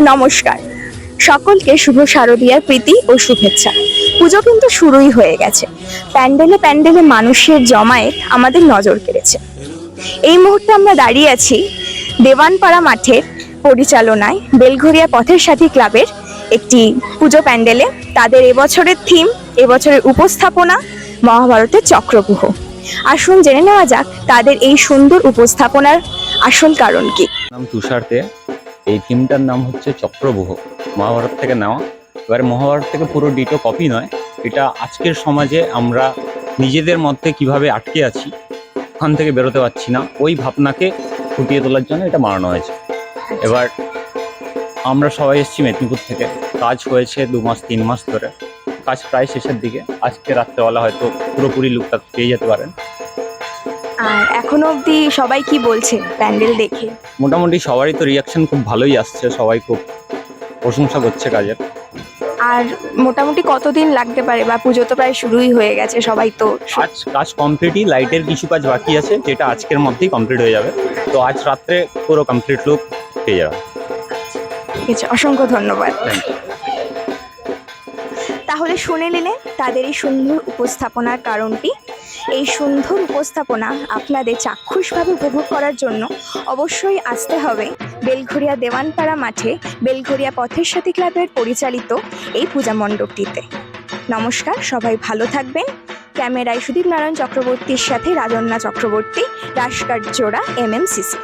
নমস্কার। সকলকে শুভ শারদীয়ার প্রীতি ও শুভেচ্ছা। পুজো কিন্তু শুরুই হয়ে গেছে। প্যান্ডেলে প্যান্ডেলে মানুষের জমায়েত আমাদের নজর কেড়েছে। এই মুহূর্তে আমরা দাঁড়িয়ে আছি দেওয়ানপাড়া মাঠের পরিচালনায় বেলঘরিয়া পথের সাথী ক্লাবের একটি পুজো প্যান্ডেলে তাদের এবছরের থিম, এবছরের উপস্থাপনা মহাভারতের চক্রগুহ। আসুন জেনে নেওয়া যাক তাদের এই সুন্দর উপস্থাপনার আসল কারণ কি। তুষার এই থিমটার নাম হচ্ছে চক্রবুহ। মহাভারত থেকে নেওয়া। এবারে মহাভারত থেকে পুরো ডিটো কপি নয়। এটা আজকের সমাজে আমরা নিজেদের মধ্যে কীভাবে আটকে আছি, ওখান থেকে বেরোতে পারছি না, ওই ভাবনাকে ফুটিয়ে তোলার জন্য এটা বানানো হয়েছে। এবার আমরা সবাই এসেছি মেদিনীপুর থেকে। কাজ হয়েছে দু মাস, তিন মাস ধরে। কাজ প্রায় শেষের দিকে। আজকে রাত্রেবেলা হয়তো পুরোপুরি লুকটা পেয়ে যেতে পারেন। আর এখনও অবধি সবাই কি বলছে প্যান্ডেল দেখে? মোটামুটি সবারই তো রিয়াকশন খুব ভালোই আসছে সবাই খুব প্রশংসা করছে কাজের। আর মোটামুটি কতদিন লাগতে পারে? বা পুজো তো প্রায় শুরুই হয়ে গেছে সবাই তো কাজ কাজ কমপ্লিটই লাইটের কিছু কাজ বাকি আছে যেটা আজকের মধ্যেই কমপ্লিট হয়ে যাবে। তো আজ রাত্রে পুরো কমপ্লিট লুক পেয়ে যাবে। ঠিক আছে অসংখ্য ধন্যবাদ। তাহলে শুনে নিলে তাদের এই সুন্দর উপস্থাপনার কারণটি। এই সুন্দর উপস্থাপনা আপনাদের চাক্ষুষভাবে উপভোগ করার জন্য অবশ্যই আসতে হবে বেলঘরিয়া দেওয়ানপাড়া মাঠে বেলঘরিয়া পথের সাথী ক্লাবের পরিচালিত এই পূজা মণ্ডপটিতে। নমস্কার, সবাই ভালো থাকবেন। ক্যামেরায় সুদীপ নারায়ণ চক্রবর্তীর সাথে রাজন্যা চক্রবর্তী রাজকার জোড়া এমএমসিসি